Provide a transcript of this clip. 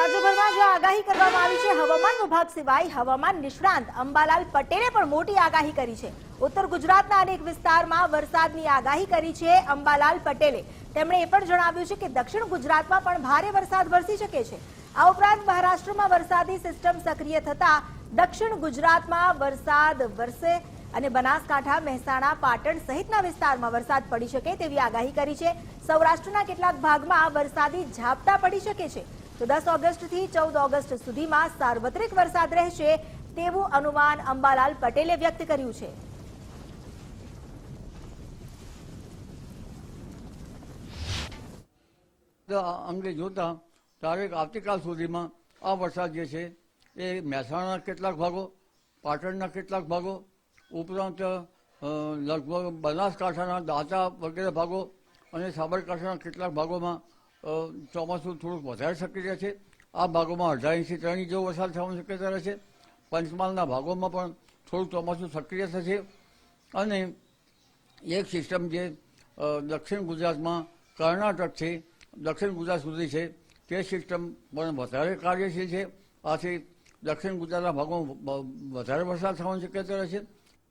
રાજ્યભરમાં જે આગાહી કરવામાં આવી છે હવામાન વિભાગ સિવાય હવામાન નિષ્ણાંત અંબાલાલ પટેલે પણ મોટી આગાહી કરી છે. ઉત્તર ગુજરાતના અનેક વિસ્તારમાં વરસાદની આગાહી કરી છે અંબાલાલ પટેલે. તેમણે એ પણ જણાવ્યું છે કે દક્ષિણ ગુજરાતમાં પણ ભારે વરસાદ વરસી શકે છે. આ ઉપરાંત મહારાષ્ટ્રમાં વરસાદી સિસ્ટમ સક્રિય થતા દક્ષિણ ગુજરાતમાં વરસાદ વરસે અને બનાસકાંઠા, મહેસાણા, પાટણ સહિતના વિસ્તારમાં વરસાદ પડી શકે તેવી આગાહી કરી છે. સૌરાષ્ટ્રના કેટલાક ભાગમાં વરસાદી ઝાપટા પડી શકે છે. તો દસ ઓગસ્ટથી ચૌદ ઓગસ્ટ સુધીમાં સાર્વત્રિક વરસાદ રહેશે તેવું અનુમાન અંબાલાલ પટેલે વ્યક્ત કર્યું છે. અંગે જોતા તારીખ આવતીકાલ સુધીમાં આ વરસાદ જે છે એ મહેસાણાના કેટલાક ભાગો, પાટણના કેટલાક ભાગો ઉપરાંત લગભગ બનાસકાંઠાના દાંતા વગેરે ભાગો અને સાબરકાંઠાના કેટલાક ભાગોમાં ચોમાસું થોડુંક વધારે સક્રિય છે. આ ભાગોમાં અઢાર ઇંચથી ત્રણ ઇંચ જેવો વરસાદ થવાની શક્યતા રહે છે. પંચમહાલના ભાગોમાં પણ થોડુંક ચોમાસું સક્રિય થશે અને એક સિસ્ટમ જે દક્ષિણ ગુજરાતમાં કર્ણાટકથી દક્ષિણ ગુજરાત સુધી છે, તે સિસ્ટમ પણ વધારે કાર્યશીલ છે. આથી દક્ષિણ ગુજરાતના ભાગોમાં વધારે વરસાદ થવાની શક્યતા રહે છે.